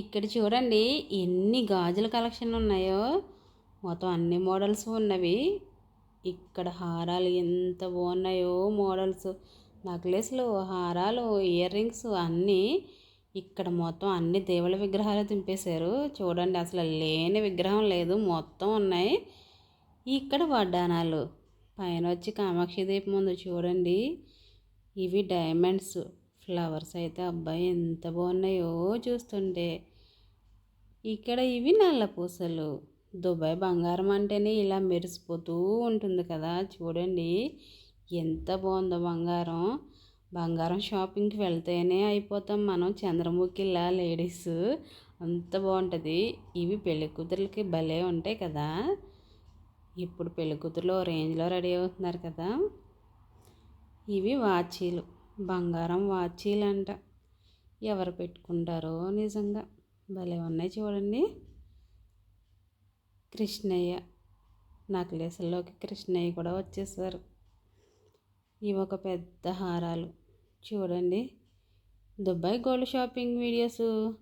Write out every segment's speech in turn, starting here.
ఇక్కడ చూడండి ఎన్ని గాజుల కలెక్షన్ ఉన్నాయో. మొత్తం అన్ని మోడల్స్ ఉన్నవి. ఇక్కడ హారాలు ఎంత బాగున్నాయో మోడల్స్. నక్లెస్లు హారాలు ఇయర్ రింగ్స్ అన్నీ ఇక్కడ మొత్తం అన్ని దేవుళ్ళ విగ్రహాలు దింపేశారు. చూడండి అసలు లేని విగ్రహం లేదు మొత్తం ఉన్నాయి. ఇక్కడ వడ్డానాలు పైన వచ్చి కామాక్షి దీపం ఉంది చూడండి. ఇవి డైమండ్స్. ఫ్లవర్స్ అయితే అబ్బాయి ఎంత బాగున్నాయో చూస్తుంటే. ఇక్కడ ఇవి నల్ల పూసలు. దుబాయ్ బంగారం అంటేనే ఇలా మెరిసిపోతూ ఉంటుంది కదా. చూడండి ఎంత బాగుందో బంగారం. బంగారం షాపింగ్కి వెళ్తేనే అయిపోతాం మనం. చంద్రముఖిలా లేడీస్. అంత బాగుంటుంది. ఇవి పెళ్ళి కూతురులకి భలే ఉంటాయి కదా. ఇప్పుడు పెళ్ళి కూతుర్లు రేంజ్లో రెడీ అవుతున్నారు కదా. ఇవి వాచీలు. బంగారం వాచీలు అంట ఎవరు పెట్టుకుంటారో నిజంగా. భలే ఉన్నాయి చూడండి. కృష్ణయ్య నక్లెస్లోకి కృష్ణయ్య కూడా వచ్చేసారు. ఇవి ఒక పెద్ద హారాలు. చూడండి. Dubai gold shopping videos.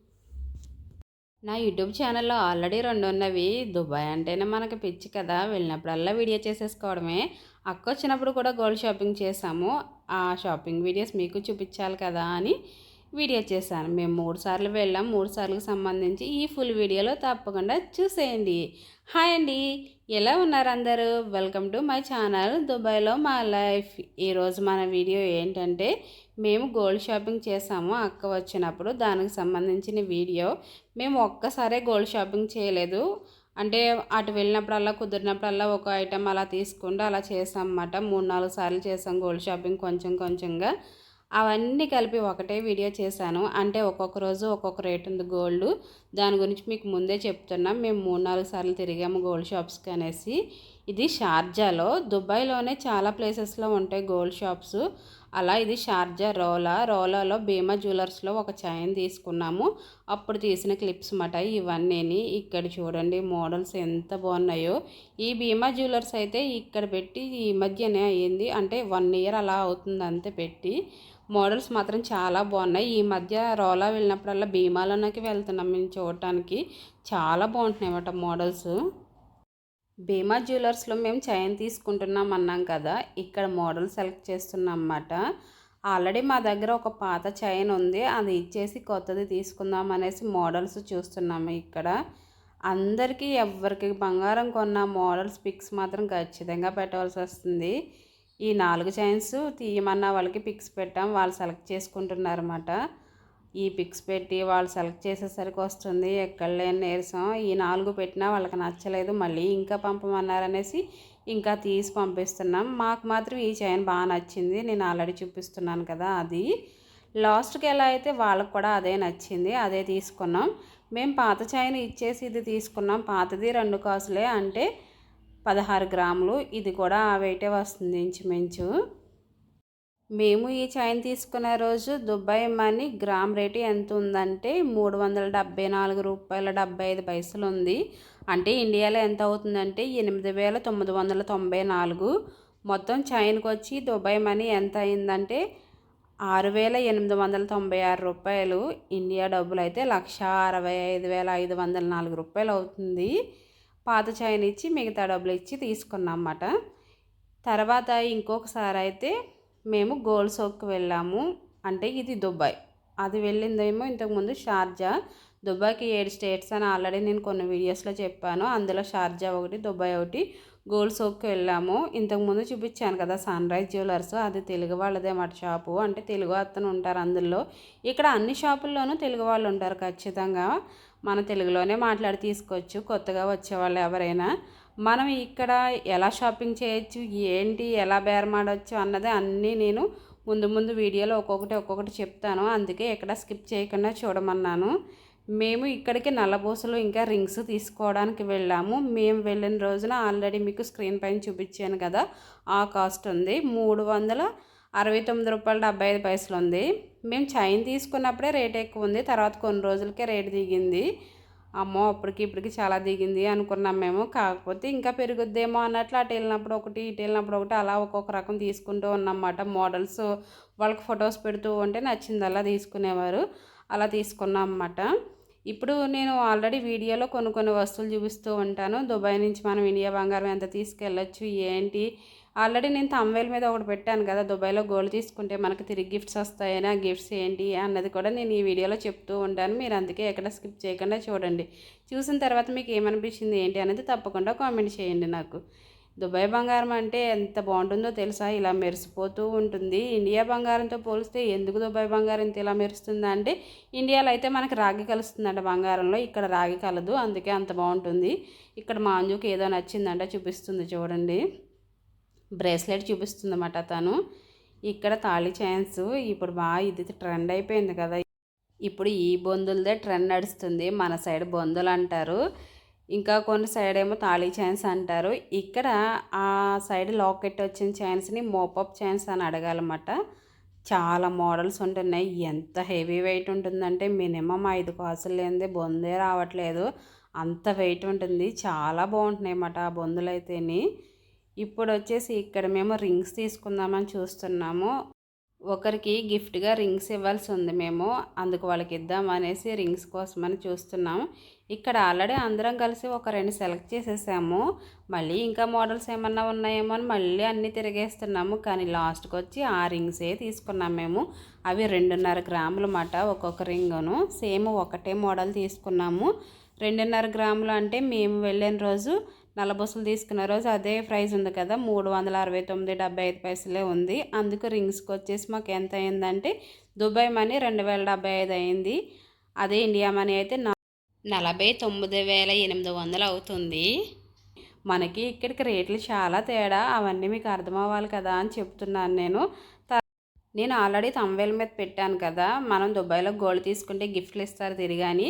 నా యూట్యూబ్ ఛానల్లో ఆల్రెడీ రెండు ఉన్నవి. దుబాయ్ అంటేనే మనకి పిచ్చి కదా. వెళ్ళినప్పుడల్లా వీడియో చేసేసుకోవడమే. అక్క వచ్చినప్పుడు కూడా గోల్డ్ షాపింగ్ చేసాము ఆ షాపింగ్ వీడియోస్ మీకు చూపించాలి కదా అని వీడియో చేశాను. మేము మూడు సార్లు వెళ్ళాం. మూడు సార్లకు సంబంధించి ఈ ఫుల్ వీడియోలో తప్పకుండా చూసేయండి. హాయ్ అండి. ఎలా ఉన్నారు అందరూ? వెల్కమ్ టు మై ఛానల్ దుబాయ్లో మా లైఫ్. ఈరోజు మన వీడియో ఏంటంటే మేము గోల్డ్ షాపింగ్ చేసాము అక్క వచ్చినప్పుడు దానికి సంబంధించిన వీడియో. మేము ఒక్కసారే గోల్డ్ షాపింగ్ చేయలేదు. అంటే అటు వెళ్ళినప్పుడల్లా కుదిరినప్పుడల్లా ఒక ఐటెం అలా తీసుకుంటూ అలా చేసాం అన్నమాట మూడు నాలుగు సార్లు చేసాం గోల్డ్ షాపింగ్ కొంచెం కొంచెంగా. అవన్నీ కలిపి ఒకటే వీడియో చేశాను. అంటే ఒక్కొక్క రోజు ఒక్కొక్క రేట్ ఉంది గోల్డ్. దాని గురించి మీకు ముందే చెప్తున్నాం. మేము మూడు నాలుగు సార్లు తిరిగాము గోల్డ్ షాప్స్కి అనేసి. ఇది షార్జాలో. దుబాయ్లోనే చాలా ప్లేసెస్లో ఉంటాయి గోల్డ్ షాప్స్. అలా ఇది షార్జా రోలా. రోలాలో భీమా జ్యువెలర్స్లో ఒక చైన్ తీసుకున్నాము. అప్పుడు తీసిన క్లిప్స్ మాట ఇవన్నీ ఇక్కడ చూడండి మోడల్స్ ఎంత బాగున్నాయో. ఈ భీమా జ్యువెలర్స్ అయితే ఇక్కడ పెట్టి ఈ మధ్యనే అయ్యింది. అంటే వన్ ఇయర్ అలా అవుతుంది అంతే పెట్టి. మోడల్స్ మాత్రం చాలా బాగున్నాయి. ఈ మధ్య రోలా వెళ్ళినప్పుడల్లా భీమాలోనకి వెళ్తున్నాం మేము చూడటానికి. చాలా బాగుంటున్నాయి అన్నమాట మోడల్స్. భీమా జ్యువెలర్స్లో మేము చైన్ తీసుకుంటున్నాం అన్నాం కదా ఇక్కడ మోడల్ సెలెక్ట్ చేస్తున్నాం అన్నమాట ఆల్రెడీ మా దగ్గర ఒక పాత చైన్ ఉంది అది ఇచ్చేసి కొత్తది తీసుకుందాం అనేసి మోడల్స్ చూస్తున్నాము ఇక్కడ. అందరికీ ఎవరికి బంగారం కొన్న మోడల్స్ పిక్స్ మాత్రం ఖచ్చితంగా పెట్టవలసి వస్తుంది. ఈ నాలుగు చైన్స్ తీయమన్న వాళ్ళకి పిక్స్ పెట్టాం వాళ్ళు సెలెక్ట్ చేసుకుంటున్నారన్నమాట. ఈ పిక్స్ పెట్టి వాళ్ళు సెలెక్ట్ చేసేసరికి వస్తుంది. ఎక్కడ లేని నీరసం. ఈ నాలుగు పెట్టినా వాళ్ళకి నచ్చలేదు. మళ్ళీ ఇంకా పంపమన్నారనేసి ఇంకా తీసి పంపిస్తున్నాం. మాకు మాత్రం ఈ చైన్ బాగా నచ్చింది. నేను ఆల్రెడీ చూపిస్తున్నాను కదా అది. లాస్ట్కి ఎలా అయితే వాళ్ళకి కూడా అదే నచ్చింది అదే తీసుకున్నాం. మేము పాత చైన్ ఇచ్చేసి ఇది తీసుకున్నాం. పాతది రెండు కాసులే అంటే పదహారు గ్రాములు. ఇది కూడా ఆ వెయిటే వస్తుంది ఇంచుమించు. మేము ఈ చైన్ తీసుకునే రోజు దుబాయ్ మనీ గ్రామ్ రేటు ఎంత ఉందంటే మూడు వందల డెబ్బై నాలుగు రూపాయల డెబ్బై ఐదు పైసలు ఉంది. అంటే ఇండియాలో ఎంత అవుతుందంటే ఎనిమిది వేల తొమ్మిది వందల తొంభై నాలుగు. మొత్తం చైన్కి వచ్చి దుబాయ్ మనీ ఎంత అయిందంటే ఆరు వేల ఎనిమిది వందల తొంభై ఆరు రూపాయలు. ఇండియా డబ్బులు అయితే లక్ష అరవై ఐదు వేల ఐదు వందల నాలుగు రూపాయలు అవుతుంది. పాత చైన్ ఇచ్చి మిగతా డబ్బులు ఇచ్చి తీసుకున్నాం అన్నమాట. తర్వాత ఇంకొకసారి అయితే మేము గోల్డ్ సోక్కి వెళ్ళాము. అంటే ఇది దుబాయ్. అది వెళ్ళిందేమో ఇంతకుముందు షార్జా. దుబాయ్కి ఏడు స్టేట్స్ అని ఆల్రెడీ నేను కొన్ని వీడియోస్లో చెప్పాను. అందులో షార్జా ఒకటి దుబాయ్ ఒకటి. గోల్డ్ సోక్కి వెళ్ళాము. ఇంతకుముందు చూపించాను కదా సన్ రైజ్ జ్యువెలర్స్. అది తెలుగు వాళ్ళదే మాట షాపు. అంటే తెలుగు అతను ఉంటారు అందులో. ఇక్కడ అన్ని షాపుల్లోనూ తెలుగు వాళ్ళు ఉంటారు ఖచ్చితంగా. మన తెలుగులోనే మాట్లాడి తీసుకోవచ్చు. కొత్తగా వచ్చేవాళ్ళు ఎవరైనా. మనం ఇక్కడ ఎలా షాపింగ్ చేయొచ్చు ఏంటి ఎలా బేరమాడవచ్చు అన్నది అన్నీ నేను ముందు ముందు వీడియోలో ఒక్కొక్కటి ఒక్కొక్కటి చెప్తాను. అందుకే ఎక్కడ స్కిప్ చేయకుండా చూడమన్నాను. మేము ఇక్కడికి నల్లబూసలు ఇంకా రింగ్స్ తీసుకోవడానికి వెళ్ళాము. మేము వెళ్ళిన రోజున ఆల్రెడీ మీకు స్క్రీన్ పైన చూపించాను కదా ఆ కాస్ట్ ఉంది. మూడు వందల అరవై తొమ్మిది రూపాయలు డెబ్బై ఐదు పైసలు ఉంది. మేము చైన్ తీసుకున్నప్పుడే రేట్ ఎక్కువ ఉంది. తర్వాత కొన్ని రోజులకే రేట్ దిగింది. అమ్మో అప్పటికి ఇప్పటికి చాలా దిగింది అనుకున్నాం మేము. కాకపోతే ఇంకా పెరుగుద్దేమో అన్నట్లు అటు వెళ్ళినప్పుడు ఒకటి ఇటు వెళ్ళినప్పుడు ఒకటి అలా ఒక్కొక్క రకం తీసుకుంటూ ఉన్నమాట మోడల్స్ వాళ్ళకి ఫొటోస్ పెడుతూ ఉంటే నచ్చింది అలా తీసుకునేవారు. అలా తీసుకున్నాం అన్నమాట ఇప్పుడు నేను ఆల్రెడీ వీడియోలో కొన్ని కొన్ని వస్తువులు చూపిస్తూ ఉంటాను. దుబాయ్ నుంచి మనం ఇండియా బంగారం ఎంత తీసుకెళ్ళొచ్చు ఏంటి ఆల్రెడీ నేను తమ్వేల్ మీద ఒకటి పెట్టాను కదా దుబాయ్లో గోల్డ్ తీసుకుంటే మనకి తిరిగి గిఫ్ట్స్ వస్తాయని ఆ గిఫ్ట్స్ ఏంటి అన్నది కూడా నేను ఈ వీడియోలో చెప్తూ ఉంటాను మీరు అందుకే ఎక్కడ స్కిప్ చేయకుండా చూడండి. చూసిన తర్వాత మీకు ఏమనిపించింది ఏంటి అనేది తప్పకుండా కామెంట్ చేయండి నాకు. దుబాయ్ బంగారం అంటే ఎంత బాగుంటుందో తెలుసా? ఇలా మెరిసిపోతూ ఉంటుంది. ఇండియా బంగారంతో పోలిస్తే ఎందుకు దుబాయ్ బంగారం ఇంత ఇలా మెరుస్తుంది అంటే ఇండియాలో అయితే మనకి రాగి కలుస్తుందంట బంగారంలో. ఇక్కడ రాగి కలదు అందుకే అంత బాగుంటుంది. ఇక్కడ మాంజుకి ఏదో నచ్చిందంట చూపిస్తుంది చూడండి. బ్రేస్లెట్ చూపిస్తుంది అనమాట తను. ఇక్కడ తాళి చైన్స్ ఇప్పుడు బాగా ఇది ట్రెండ్ అయిపోయింది కదా. ఇప్పుడు ఈ బొందులదే ట్రెండ్ నడుస్తుంది. మన సైడ్ బొందులు అంటారు. ఇంకా కొన్ని సైడ్ ఏమో తాళీ చైన్స్ అంటారు. ఇక్కడ ఆ సైడ్ లాకెట్ వచ్చిన చైన్స్ని మోపప్ చైన్స్ అని అడగాలన్నమాట. చాలా మోడల్స్ ఉంటున్నాయి. ఎంత హెవీ వెయిట్ ఉంటుందంటే మినిమం ఐదు కాసులు లేనిదే బొందే రావట్లేదు. అంత వెయిట్ ఉంటుంది. చాలా బాగుంటున్నాయి అన్నమాట ఆ బొందులు అయితేని ఇప్పుడు వచ్చేసి ఇక్కడ మేము రింగ్స్ తీసుకుందామని చూస్తున్నాము. ఒకరికి గిఫ్ట్గా రింగ్స్ ఇవ్వాల్సి ఉంది మేము. అందుకు వాళ్ళకి ఇద్దాం అనేసి రింగ్స్ కోసమని చూస్తున్నాము. ఇక్కడ ఆల్రెడీ అందరం కలిసి ఒక రెండు సెలెక్ట్ చేసేసాము. మళ్ళీ ఇంకా మోడల్స్ ఏమన్నా ఉన్నాయేమో అని మళ్ళీ అన్నీ తిరిగేస్తున్నాము. కానీ లాస్ట్కి వచ్చి ఆ రింగ్సే తీసుకున్నాం మేము. అవి రెండున్నర గ్రాములు మాట ఒక్కొక్క రింగును. సేమ్ ఒకటే మోడల్ తీసుకున్నాము. రెండున్నర గ్రాములు అంటే మేము వెళ్ళిన రోజు నల్లబొసలు తీసుకున్న రోజు అదే ప్రైస్ ఉంది కదా మూడు వందల అరవై తొమ్మిది డెబ్బై ఐదు పైసలే ఉంది. అందుకు రింగ్స్కి వచ్చేసి మాకు ఎంత అయిందంటే దుబాయ్ మనీ రెండు వేల డెబ్బై ఐదు అయింది. అదే ఇండియా మనీ అయితే నలభై తొమ్మిది వేల ఎనిమిది వందలు అవుతుంది. మనకి ఇక్కడికి రేట్లు చాలా తేడా అవన్నీ మీకు అర్థం అవ్వాలి కదా అని చెప్తున్నాను నేను. నేను ఆల్రెడీ తమ్వేల్ మీద పెట్టాను కదా మనం దుబాయ్లో గోల్డ్ తీసుకుంటే గిఫ్ట్లు ఇస్తారు తిరిగాని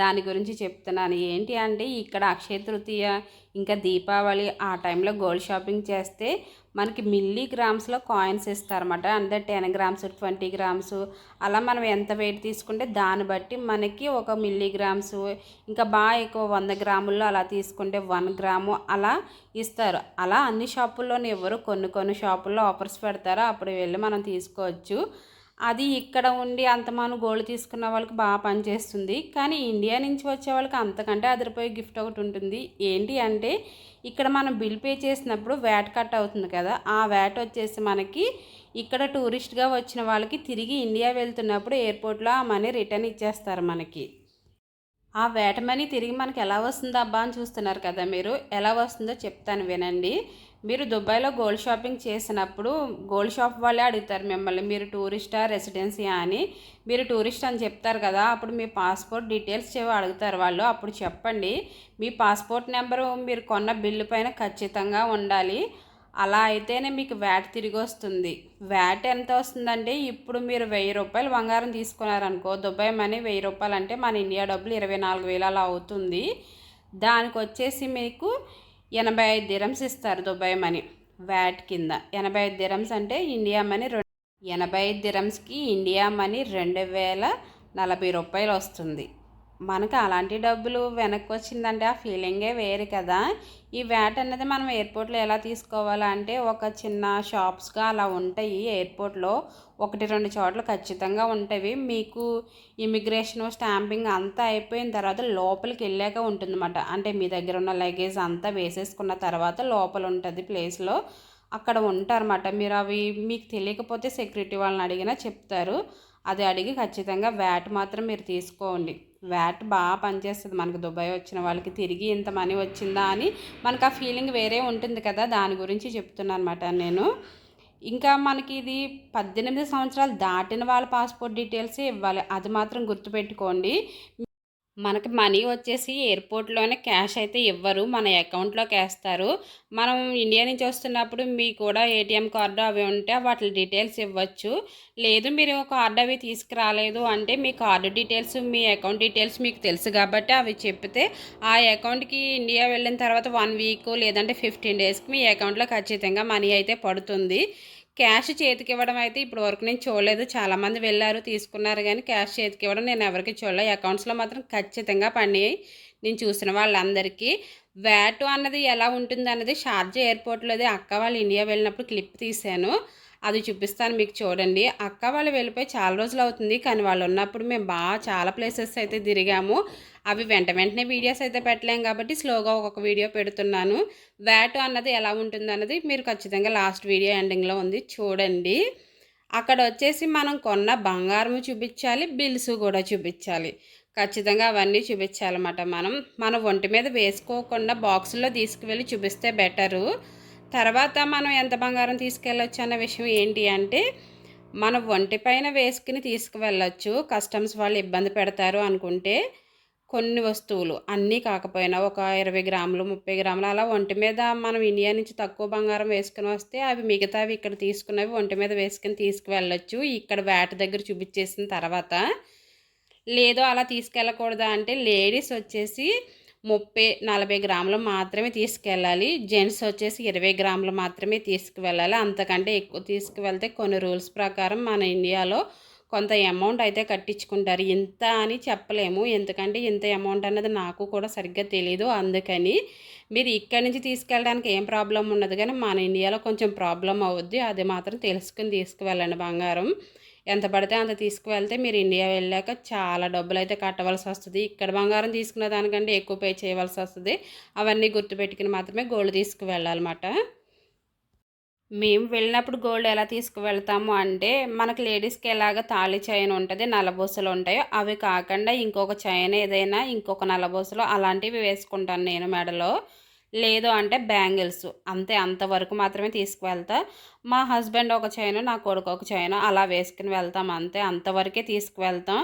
దాని గురించి చెప్తున్నాను. ఏంటి అంటే ఇక్కడ అక్షయ తృతీయ ఇంకా దీపావళి ఆ టైంలో గోల్డ్ షాపింగ్ చేస్తే మనకి మిల్లీ గ్రామ్స్లో కాయిన్స్ ఇస్తారన్నమాట. అంటే టెన్ గ్రామ్స్ ట్వంటీ గ్రామ్స్ అలా మనం ఎంత వెయిట్ తీసుకుంటే దాన్ని బట్టి మనకి ఒక మిల్లీ గ్రామ్స్ ఇంకా బాగా ఎక్కువ వంద గ్రాముల్లో అలా తీసుకుంటే వన్ గ్రాము అలా ఇస్తారు. అలా అన్ని షాపుల్లోనే ఎవరు కొన్ని కొన్ని షాపుల్లో ఆఫర్స్ పెడతారో అప్పుడు వెళ్ళి మనం తీసుకోవచ్చు. అది ఇక్కడ ఉండి అంతమాను గోల్డ్ తీసుకున్న వాళ్ళకి బాగా పనిచేస్తుంది కానీ ఇండియా నుంచి వచ్చే వాళ్ళకి అంతకంటే అదిరిపోయే గిఫ్ట్ ఒకటి ఉంటుంది. ఏంటి అంటే ఇక్కడ మనం బిల్ పే చేసినప్పుడు వ్యాట్ కట్ అవుతుంది కదా. ఆ వ్యాట్ వచ్చేసి మనకి ఇక్కడ టూరిస్ట్గా వచ్చిన వాళ్ళకి తిరిగి ఇండియా వెళ్తున్నప్పుడు ఎయిర్పోర్ట్లో ఆ మనీ రిటర్న్ ఇచ్చేస్తారు మనకి. ఆ వేటమని తిరిగి మనకి ఎలా వస్తుందో అబ్బా అని చూస్తున్నారు కదా మీరు. ఎలా వస్తుందో చెప్తాను వినండి. మీరు దుబాయ్లో గోల్డ్ షాపింగ్ చేసినప్పుడు గోల్డ్ షాప్ వాళ్ళే అడుగుతారు మిమ్మల్ని మీరు టూరిస్టా రెసిడెన్సీ అని. మీరు టూరిస్ట్ అని చెప్తారు కదా అప్పుడు మీ పాస్పోర్ట్ డీటెయిల్స్ చెవి అడుగుతారు వాళ్ళు. అప్పుడు చెప్పండి. మీ పాస్పోర్ట్ నెంబరు మీరు కొన్న బిల్లు పైన ఖచ్చితంగా ఉండాలి. అలా అయితేనే మీకు వ్యాట్ తిరిగి వస్తుంది వ్యాట్ ఎంత వస్తుందంటే ఇప్పుడు మీరు వెయ్యి రూపాయలు బంగారం తీసుకున్నారనుకో దుబాయ్ మనీ వెయ్యి రూపాయలు అంటే మన ఇండియా డబ్బులు ఇరవై నాలుగు వేలు అలా అవుతుంది. దానికి వచ్చేసి మీకు ఎనభై ఐదు దిరమ్స్ ఇస్తారు దుబాయ్ మనీ వ్యాట్ కింద. ఎనభై ఐదు దిరమ్స్ అంటే ఇండియా మనీ రెండు ఎనభై ఐదు దిరమ్స్కి ఇండియా మనీ రెండు వేల నలభై రూపాయలు వస్తుంది మనకు అలాంటి డబ్బులు వెనక్కి వచ్చిందంటే ఆ ఫీలింగే వేరు కదా. ఈ వ్యాట్ అనేది మనం ఎయిర్పోర్ట్లో ఎలా తీసుకోవాలంటే ఒక చిన్న షాప్స్గా అలా ఉంటాయి ఎయిర్పోర్ట్లో ఒకటి రెండు చోట్ల ఖచ్చితంగా ఉంటాయి మీకు ఇమిగ్రేషన్ స్టాంపింగ్ అంతా అయిపోయిన తర్వాత లోపలికి వెళ్ళాక ఉంటుందన్నమాట. అంటే మీ దగ్గర ఉన్న లగేజ్ అంతా వేసేసుకున్న తర్వాత లోపల ఉంటుంది ప్లేస్లో అక్కడ ఉంటారన్నమాట. మీరు అవి మీకు తెలియకపోతే సెక్యూరిటీ వాళ్ళని అడిగినా చెప్తారు. అది అడిగి ఖచ్చితంగా వ్యాట్ మాత్రం మీరు తీసుకోండి. వ్యాట్ బాగా పనిచేస్తుంది. మనకు దుబాయ్ వచ్చిన వాళ్ళకి తిరిగి ఇంత మనీ వచ్చిందా అని మనకు ఆ ఫీలింగ్ వేరే ఉంటుంది కదా. దాని గురించి చెప్తున్నాను అనమాట నేను. ఇంకా మనకి ఇది పద్దెనిమిది సంవత్సరాలు దాటిన వాళ్ళ పాస్పోర్ట్ డీటెయిల్సే ఇవ్వాలి. అది మాత్రం గుర్తుపెట్టుకోండి. మనకి మనీ వచ్చేసి ఎయిర్పోర్ట్లోనే క్యాష్ అయితే ఇవ్వరు. మన అకౌంట్లోకి వేస్తారు. మనం ఇండియా నుంచి వస్తున్నప్పుడు మీ కూడా ఏటీఎం కార్డు అవి ఉంటే వాటి డీటెయిల్స్ ఇవ్వచ్చు. లేదు మీరు కార్డు అవి తీసుకురాలేదు అంటే మీ కార్డు డీటెయిల్స్ మీ అకౌంట్ డీటెయిల్స్ మీకు తెలుసు కాబట్టి అవి చెప్తే ఆ అకౌంట్కి ఇండియా వెళ్ళిన తర్వాత వన్ వీక్ లేదంటే ఫిఫ్టీన్ డేస్కి మీ అకౌంట్లో ఖచ్చితంగా మనీ అయితే పడుతుంది. క్యాష్ చేతికి ఇవ్వడం అయితే ఇప్పుడు వరకు నేను చూడలేదు. చాలామంది వెళ్ళారు తీసుకున్నారు కానీ క్యాష్ చేతికి ఇవ్వడం నేను ఎవరికి చూడలేదు అకౌంట్స్లో మాత్రం ఖచ్చితంగా పడినాయి నేను చూసిన వాళ్ళందరికీ. వ్యాట్ అన్నది ఎలా ఉంటుంది అన్నది షార్జా ఎయిర్పోర్ట్లోది అక్క వాళ్ళు ఇండియా వెళ్ళినప్పుడు క్లిప్ తీశాను. అది చూపిస్తాను మీకు చూడండి. అక్క వాళ్ళు వెళ్ళిపోయి చాలా రోజులు అవుతుంది కానీ వాళ్ళు ఉన్నప్పుడు మేము బాగా చాలా ప్లేసెస్ అయితే తిరిగాము. అవి వెంట వెంటనే వీడియోస్ అయితే పెట్టలేం కాబట్టి స్లోగా ఒక్కొక్క వీడియో పెడుతున్నాను. వ్యాట్ అన్నది ఎలా ఉంటుంది అన్నది మీరు ఖచ్చితంగా లాస్ట్ వీడియో ఎండింగ్లో ఉంది చూడండి. అక్కడ వచ్చేసి మనం కొన్న బంగారం చూపించాలి బిల్స్ కూడా చూపించాలి. ఖచ్చితంగా అవన్నీ చూపించాలన్నమాట మనం. మన ఒంటి మీద వేసుకోకుండా బాక్సుల్లో తీసుకువెళ్ళి చూపిస్తే బెటరు తర్వాత మనం ఎంత బంగారం తీసుకెళ్ళొచ్చు అన్న విషయం ఏంటి అంటే మన ఒంటి పైన వేసుకుని తీసుకువెళ్ళచ్చు. కస్టమ్స్ వాళ్ళు ఇబ్బంది పెడతారు అనుకుంటే కొన్ని వస్తువులు అన్నీ కాకపోయినా ఒక ఇరవై గ్రాములు ముప్పై గ్రాములు అలా ఒంటి మీద మనం ఇండియా నుంచి తక్కువ బంగారం వేసుకుని వస్తే అవి మిగతావి ఇక్కడ తీసుకున్నవి ఒంటి మీద వేసుకుని తీసుకువెళ్ళచ్చు. ఇక్కడ వేట దగ్గర చూపించేసిన తర్వాత లేదు అలా తీసుకెళ్ళకూడదా అంటే లేడీస్ వచ్చేసి ముప్పై నలభై గ్రాములు మాత్రమే తీసుకెళ్ళాలి. జెంట్స్ వచ్చేసి ఇరవై గ్రాములు మాత్రమే తీసుకువెళ్ళాలి. అంతకంటే ఎక్కువ తీసుకువెళ్తే కొన్ని రూల్స్ ప్రకారం మన ఇండియాలో కొంత అమౌంట్ అయితే కట్టించుకుంటారు. ఇంత అని చెప్పలేము. ఎందుకంటే ఇంత అమౌంట్ అన్నది నాకు కూడా సరిగ్గా తెలియదు అందుకని మీరు ఇక్కడి నుంచి తీసుకెళ్ళడానికి ఏం ప్రాబ్లం ఉండదు. కానీ మన ఇండియాలో కొంచెం ప్రాబ్లం అవుద్ది. అది మాత్రం తెలుసుకుని తీసుకువెళ్ళండి బంగారం. ఎంత పడితే అంత తీసుకువెళ్తే మీరు ఇండియా వెళ్ళాక చాలా డబ్బులు అయితే కట్టవలసి వస్తుంది. ఇక్కడ బంగారం తీసుకున్న దానికంటే ఎక్కువ పే చేయవలసి వస్తుంది. అవన్నీ గుర్తుపెట్టుకుని మాత్రమే గోల్డ్ తీసుకువెళ్ళాలన్నమాట. మేము వెళ్ళినప్పుడు గోల్డ్ ఎలా తీసుకువెళ్తాము అంటే మనకు లేడీస్కి ఎలాగ తాళి చైన్ ఉంటుంది నల్లబూసలు ఉంటాయో అవి కాకుండా ఇంకొక చైన్ ఏదైనా ఇంకొక నల్లబూసలు అలాంటివి వేసుకుంటాను నేను మెడలో. లేదు అంటే బ్యాంగిల్స్ అంతే అంతవరకు మాత్రమే తీసుకువెళ్తా. మా హస్బెండ్ ఒక చైన్ నా కొడుకు ఒక చైన్ అలా వేసుకుని వెళ్తాం అంతే అంతవరకే తీసుకువెళ్తాం.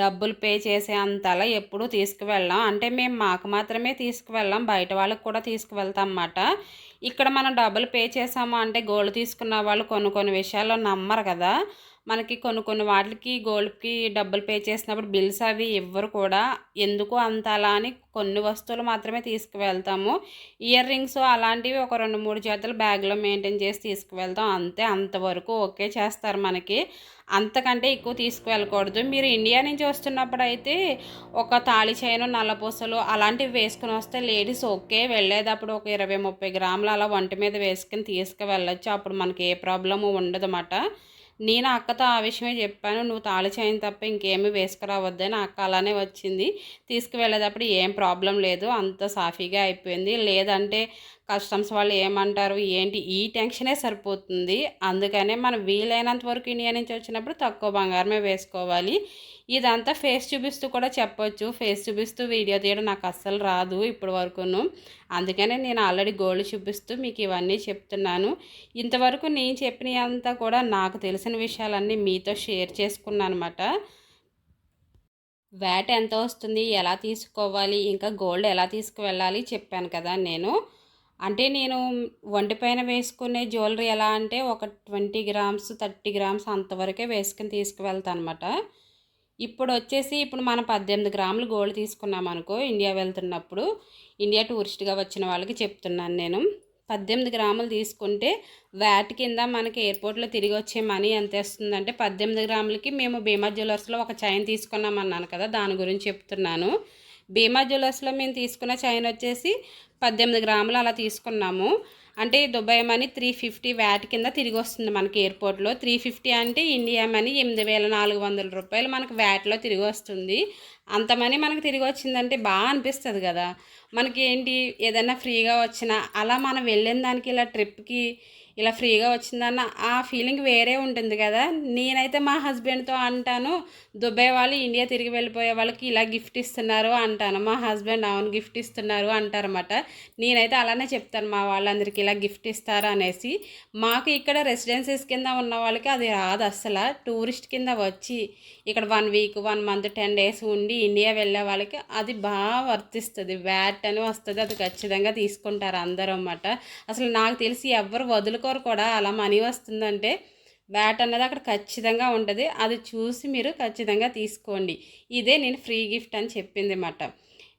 డబ్బులు పే చేసే అంతలా ఎప్పుడూ తీసుకువెళ్ళాం. అంటే మేము మాకు మాత్రమే తీసుకువెళ్ళాం బయట వాళ్ళకి కూడా తీసుకువెళ్తాం అన్నమాట. ఇక్కడ మనం డబ్బులు పే చేసాము అంటే గోల్డ్ తీసుకున్న వాళ్ళు కొన్ని కొన్ని విషయాల్లో నమ్మరు కదా. మనకి కొన్ని కొన్ని వాటికి గోల్డ్కి డబ్బులు పే చేసినప్పుడు బిల్స్ అవి ఇవ్వరు కూడా ఎందుకు అంత అలా అని కొన్ని వస్తువులు మాత్రమే తీసుకువెళ్తాము. ఇయర్ రింగ్స్ అలాంటివి ఒక రెండు మూడు జతలు బ్యాగ్లో మెయింటైన్ చేసి తీసుకువెళ్తాం. అంతే అంతవరకు ఓకే చేస్తారు మనకి. అంతకంటే ఎక్కువ తీసుకువెళ్ళకూడదు. మీరు ఇండియా నుంచి వస్తున్నప్పుడు అయితే ఒక తాళి చైను నల్లపూసలు అలాంటివి వేసుకుని వస్తే లేడీస్ ఓకే వెళ్ళేటప్పుడు ఒక ఇరవై ముప్పై గ్రాములు అలా వంటి మీద వేసుకుని తీసుకువెళ్ళచ్చు. అప్పుడు మనకి ఏ ప్రాబ్లము ఉండదు అన్నమాట నేను అక్కతో ఆ విషయమే చెప్పాను నువ్వు తాళి చేయని తప్ప ఇంకేమీ వేసుకురావద్దని అక్క అలానే వచ్చింది. తీసుకువెళ్ళేటప్పుడు ఏం ప్రాబ్లం లేదు అంత సాఫీగా అయిపోయింది. లేదంటే కస్టమ్స్ వాళ్ళు ఏమంటారు ఏంటి ఈ టెన్షనే సరిపోతుంది. అందుకనే మనం వీలైనంత వరకు ఇండియా నుంచి వచ్చినప్పుడు తక్కువ బంగారమే వేసుకోవాలి. ఇదంతా ఫేస్ చూపిస్తూ కూడా చెప్పొచ్చు. ఫేస్ చూపిస్తూ వీడియో తీయడం నాకు అస్సలు రాదు ఇప్పటి వరకును. అందుకనే నేను ఆల్రెడీ గోల్డ్ చూపిస్తూ మీకు ఇవన్నీ చెప్తున్నాను. ఇంతవరకు నేను చెప్పినంతా కూడా నాకు తెలిసిన విషయాలన్నీ మీతో షేర్ చేసుకున్నాను అనమాట వ్యాట్ ఎంత వస్తుంది ఎలా తీసుకోవాలి ఇంకా గోల్డ్ ఎలా తీసుకువెళ్ళాలి చెప్పాను కదా నేను. అంటే నేను ఒంటిపైన వేసుకునే జ్యువెలరీ ఎలా అంటే ఒక ట్వంటీ గ్రామ్స్ థర్టీ గ్రామ్స్ అంతవరకే వేసుకుని తీసుకువెళ్తాను అనమాట ఇప్పుడు వచ్చేసి ఇప్పుడు మనం పద్దెనిమిది గ్రాములు గోల్డ్ తీసుకున్నాం అనుకో ఇండియా వెళ్తున్నప్పుడు ఇండియా టూరిస్ట్గా వచ్చిన వాళ్ళకి చెప్తున్నాను నేను. పద్దెనిమిది గ్రాములు తీసుకుంటే వ్యాట్ కింద మనకి ఎయిర్పోర్ట్లో తిరిగి వచ్చే మనీ ఎంత వస్తుందంటే పద్దెనిమిది గ్రాములకి మేము భీమా జ్యువెలర్స్లో ఒక చైన్ తీసుకున్నాం అన్నాను కదా దాని గురించి చెప్తున్నాను. భీమా జ్యువెలర్స్లో మేము తీసుకున్న చైన్ వచ్చేసి పద్దెనిమిది గ్రాములు అలా తీసుకున్నాము. అంటే Dubai money three fifty VAT కింద తిరిగి వస్తుంది మనకి ఎయిర్పోర్ట్లో. త్రీ ఫిఫ్టీ అంటే ఇండియా మనీ ఎనిమిది వేల నాలుగు వందల రూపాయలు మనకు వ్యాట్లో తిరిగి వస్తుంది. అంత మనీ మనకు తిరిగి వచ్చిందంటే బాగా అనిపిస్తుంది కదా. మనకి ఏంటి ఏదైనా ఫ్రీగా వచ్చినా అలా మనం వెళ్ళిన దానికి ఇలా ట్రిప్కి ఇలా ఫ్రీగా వచ్చిందన్న ఆ ఫీలింగ్ వేరే ఉంటుంది కదా. నేనైతే మా హస్బెండ్తో అంటాను దుబాయ్ వాళ్ళు ఇండియా తిరిగి వెళ్ళిపోయే వాళ్ళకి ఇలా గిఫ్ట్ ఇస్తున్నారు అంటాను. మా హస్బెండ్ అవును గిఫ్ట్ ఇస్తున్నారు అంటారన్నమాట. నేనైతే అలానే చెప్తాను మా వాళ్ళందరికీ ఇలా గిఫ్ట్ ఇస్తారు అనేసి. మాకు ఇక్కడ రెసిడెన్సీస్ కింద ఉన్న వాళ్ళకి అది రాదు అసలు టూరిస్ట్ కింద వచ్చి ఇక్కడ one week one month ten days ఉండి ఇండియా వెళ్ళే వాళ్ళకి అది బాగా వర్తిస్తుంది. వ్యాట్ అని వస్తుంది. అది ఖచ్చితంగా తీసుకుంటారు అందరూ అన్నమాట. అసలు నాకు తెలిసి ఎవరు వదులుకోరు కూడా. అలా మనీ వస్తుందంటే వ్యాట్ అన్నది అక్కడ ఖచ్చితంగా ఉంటుంది. అది చూసి మీరు ఖచ్చితంగా తీసుకోండి. ఇదే నేను ఫ్రీ గిఫ్ట్ అని చెప్పింది అన్నమాట.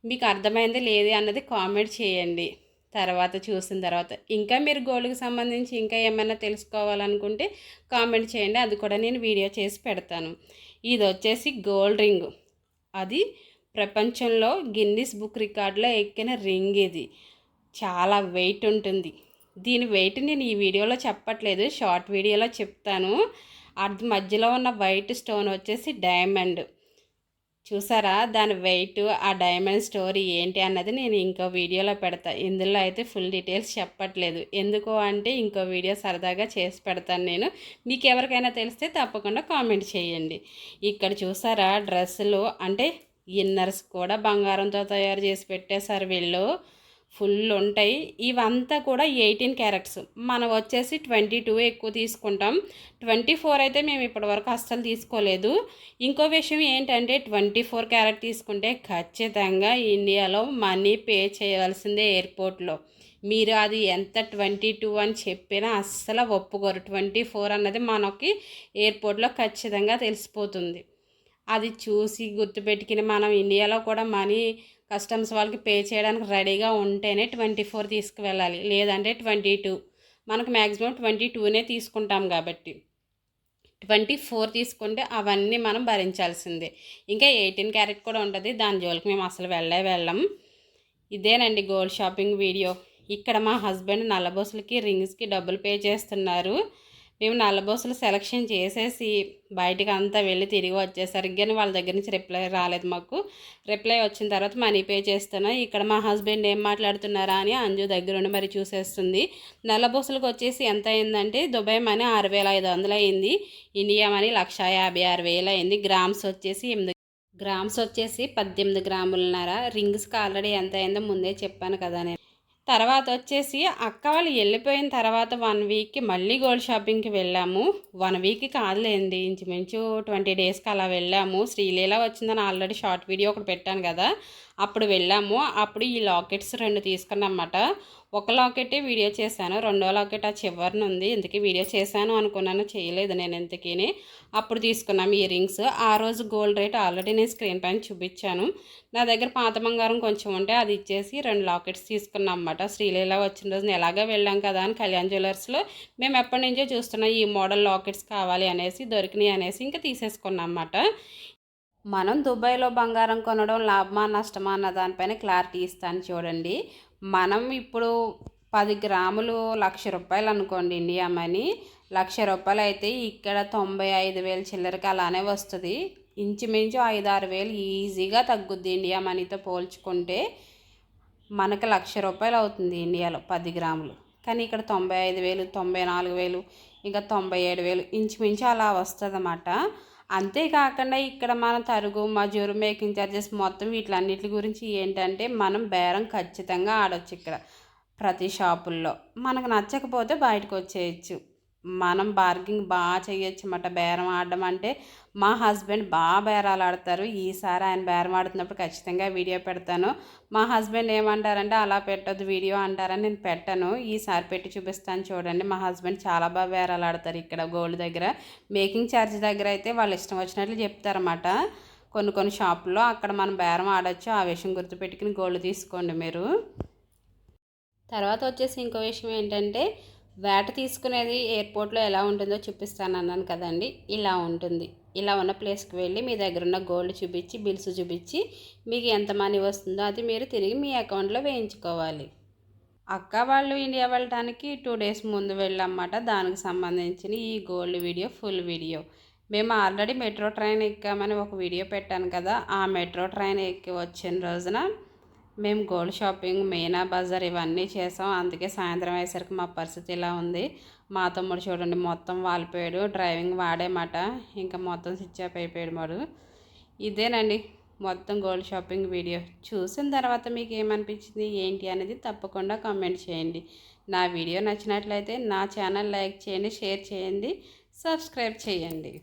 మీకు అర్థమైంది లేదు అన్నది కామెంట్ చేయండి. తర్వాత చూసిన తర్వాత. ఇంకా మీరు గోల్డ్కి సంబంధించి ఇంకా ఏమైనా తెలుసుకోవాలనుకుంటే కామెంట్ చేయండి. అది కూడా నేను వీడియో చేసి పెడతాను. ఇది వచ్చేసి గోల్డ్ రింగ్. అది ప్రపంచంలో గిన్నిస్ బుక్ రికార్డులో ఎక్కిన రింగ్ ఇది. చాలా వెయిట్ ఉంటుంది. దీని వెయిట్ నేను ఈ వీడియోలో చెప్పట్లేదు. షార్ట్ వీడియోలో చెప్తాను. అది మధ్యలో ఉన్న వైట్ స్టోన్ వచ్చేసి డైమండ్. చూసారా? దాని వెయిట్ ఆ డైమండ్ స్టోరీ ఏంటి అన్నది నేను ఇంకో వీడియోలో పెడతా. ఇందులో అయితే ఫుల్ డీటెయిల్స్ చెప్పట్లేదు. ఎందుకు అంటే ఇంకో వీడియో సరదాగా చేసి పెడతాను నేను. మీకు ఎవరికైనా తెలిస్తే తప్పకుండా కామెంట్ చేయండి. ఇక్కడ చూసారా? డ్రెస్సులు అంటే ఇన్నర్స్ కూడా బంగారంతో తయారు చేసి పెట్టేశారు వీళ్ళు. ఫుల్ ఉంటాయి. ఇవంతా కూడా ఎయిటీన్ క్యారెట్స్. మనం వచ్చేసి ట్వంటీ టూ ఎక్కువ తీసుకుంటాం. ట్వంటీ ఫోర్ అయితే మేము ఇప్పటివరకు అస్సలు తీసుకోలేదు. ఇంకో విషయం ఏంటంటే ట్వంటీ ఫోర్ క్యారెట్ తీసుకుంటే ఖచ్చితంగా ఇండియాలో మనీ పే చేయవలసిందే ఎయిర్పోర్ట్లో. మీరు అది ఎంత ట్వంటీ టూ అని చెప్పినా అస్సలు ఒప్పుకోరు. ట్వంటీ ఫోర్ అన్నది మనకి ఎయిర్పోర్ట్లో ఖచ్చితంగా తెలిసిపోతుంది. అది చూసి గుర్తుపెట్టుకుని మనం ఇండియాలో కూడా మనీ కస్టమ్స్ వాళ్ళకి పే చేయడానికి రెడీగా ఉంటేనే ట్వంటీ ఫోర్ తీసుకువెళ్ళాలి. లేదంటే ట్వంటీ టూ. మనకు మ్యాక్సిమం ట్వంటీ టూనే తీసుకుంటాం కాబట్టి. ట్వంటీ ఫోర్ తీసుకుంటే అవన్నీ మనం భరించాల్సిందే. ఇంకా ఎయిటీన్ క్యారెట్ కూడా ఉంటుంది. దాని జోలికి మేము అసలు వెళ్ళే వెళ్ళం. ఇదేనండి గోల్డ్ షాపింగ్ వీడియో. ఇక్కడ మా హస్బెండ్ నల్లబోసులకి రింగ్స్కి డబ్బులు పే చేస్తున్నారు. మేము నల్లబోసలు సెలక్షన్ చేసేసి బయటకు అంతా వెళ్ళి తిరిగి వచ్చేసరికి కానీ వాళ్ళ దగ్గర నుంచి రిప్లై రాలేదు మాకు. రిప్లై వచ్చిన తర్వాత మనీ పే చేస్తున్నా. ఇక్కడ మా హస్బెండ్ ఏం మాట్లాడుతున్నారా అని అంజు దగ్గర ఉండి మరి చూసేస్తుంది. నల్లబోసలకు వచ్చేసి ఎంత అయిందంటే దుబాయ్ మనీ ఆరు వేల ఐదు వందలు అయింది. ఇండియా మనీ లక్ష యాభై ఆరు వేలు అయింది. గ్రామ్స్ వచ్చేసి ఎనిమిది గ్రామ్స్ వచ్చేసి పద్దెనిమిది గ్రాములున్నార. రింగ్స్కి ఆల్రెడీ ఎంత అయిందో ముందే చెప్పాను కదా నేను. తర్వాత వచ్చేసి అక్క వాళ్ళు వెళ్ళిపోయిన తర్వాత వన్ వీక్కి మళ్ళీ గోల్డ్ షాపింగ్కి వెళ్ళాము. వన్ వీక్కి కాదులేండి ఇంచుమించు ట్వంటీ డేస్కి అలా వెళ్ళాము. శ్రీలీల వచ్చిందని ఆల్రెడీ షార్ట్ వీడియో ఒకటి పెట్టాను కదా. అప్పుడు వెళ్ళాము. అప్పుడు ఈ లాకెట్స్ రెండు తీసుకున్నమాట. ఒక లాకెటే వీడియో చేశాను. రెండో లాకెట్ ఆ చివరిని ఉంది. ఇంతకీ వీడియో చేశాను అనుకున్నాను. చేయలేదు నేను ఇంతకీని. అప్పుడు తీసుకున్నాం ఇయర్ రింగ్స్ ఆ రోజు గోల్డ్ రేట్ ఆల్రెడీ నేను స్క్రీన్ పైన చూపించాను. నా దగ్గర పాత బంగారం కొంచెం ఉంటే అది ఇచ్చేసి రెండు లాకెట్స్ తీసుకున్నాం అన్నమాట శ్రీలీల వచ్చిన రోజున ఎలాగా వెళ్ళాం కదా అని కళ్యాణ్ జ్యువెలర్స్లో మేము ఎప్పటి నుంచో చూస్తున్నాం ఈ మోడల్ లాకెట్స్ కావాలి అనేసి దొరికినాయి అనేసి ఇంకా తీసేసుకున్నాం అన్నమాట మనం దుబాయ్లో బంగారం కొనడం లాభమా నష్టమా అన్న దానిపైన క్లారిటీ ఇస్తాను చూడండి. మనం ఇప్పుడు పది గ్రాములు లక్ష రూపాయలు అనుకోండి ఇండియా మనీ. లక్ష రూపాయలు అయితే ఇక్కడ తొంభై ఐదు వేలు చిల్లరకి అలానే వస్తుంది. ఇంచుమించు ఐదు ఆరు వేలు ఈజీగా తగ్గుద్ది ఇండియా మనీతో పోల్చుకుంటే. మనకు లక్ష రూపాయలు అవుతుంది ఇండియాలో పది గ్రాములు. కానీ ఇక్కడ తొంభై ఐదు వేలు తొంభై నాలుగు వేలు ఇంకా తొంభై ఏడు వేలు ఇంచుమించు అలా వస్తుంది అన్నమాట అంతేకాకుండా ఇక్కడ మన తరుగు మజూరు మేకింగ్ ఛార్జెస్ మొత్తం వీటిలన్నిటి గురించి ఏంటంటే మనం బేరం ఖచ్చితంగా ఆడొచ్చు ఇక్కడ ప్రతి షాపుల్లో. మనకు నచ్చకపోతే బయటకు వచ్చేయచ్చు. మనం బార్గింగ్ బాగా చేయొచ్చు అన్నమాట. బేరం ఆడడం అంటే మా హస్బెండ్ బాగా బేరాలు ఆడతారు. ఈసారి ఆయన బేరం ఆడుతున్నప్పుడు ఖచ్చితంగా వీడియో పెడతాను. మా హస్బెండ్ ఏమంటారంటే అలా పెట్టొద్దు వీడియో అంటారని నేను పెట్టను. ఈసారి పెట్టి చూపిస్తాను చూడండి. మా హస్బెండ్ చాలా బాగా బేరాలు ఆడతారు ఇక్కడ గోల్డ్ దగ్గర. మేకింగ్ ఛార్జ్ దగ్గర అయితే వాళ్ళు ఇష్టం వచ్చినట్లు చెప్తారన్నమాట. కొన్ని కొన్ని షాపుల్లో అక్కడ మనం బేరం ఆడొచ్చు. ఆ విషయం గుర్తుపెట్టుకుని గోల్డ్ తీసుకోండి మీరు. తర్వాత వచ్చేసి ఇంకో విషయం ఏంటంటే వేట తీసుకునేది ఎయిర్పోర్ట్లో ఎలా ఉంటుందో చూపిస్తాను అన్నాను కదండి. ఇలా ఉంటుంది. ఇలా ఉన్న ప్లేస్కి వెళ్ళి మీ దగ్గర ఉన్న గోల్డ్ చూపించి బిల్స్ చూపించి మీకు ఎంత మనీ వస్తుందో అది మీరు తిరిగి మీ అకౌంట్లో వేయించుకోవాలి. అక్క వాళ్ళు ఇండియా వెళ్ళడానికి టూ డేస్ ముందు వెళ్ళామన్నమాట. దానికి సంబంధించిన ఈ గోల్డ్ వీడియో ఫుల్ వీడియో. మేము ఆల్రెడీ మెట్రో ట్రైన్ ఎక్కామని ఒక వీడియో పెట్టాను కదా ఆ మెట్రో ట్రైన్ ఎక్కి వచ్చిన రోజున మేము గోల్డ్ షాపింగ్ మీనా బజార్ ఇవన్నీ చేసాం. అందుకే సాయంత్రం అయ్యేసరికి మా పరిస్థితి ఇలా ఉంది. మా తమ్ముడు చూడండి మొత్తం వాలిపోయాడు. డ్రైవింగ్ వాడేమాట ఇంకా మొత్తం స్విచ్ ఆఫ్ అయిపోయాడు వాడు. ఇదేనండి మొత్తం గోల్డ్ షాపింగ్ వీడియో. చూసిన తర్వాత మీకు ఏమనిపించింది ఏంటి అనేది తప్పకుండా కామెంట్ చేయండి. నా వీడియో నచ్చినట్లయితే నా ఛానల్ లైక్ చేయండి షేర్ చేయండి సబ్స్క్రైబ్ చేయండి.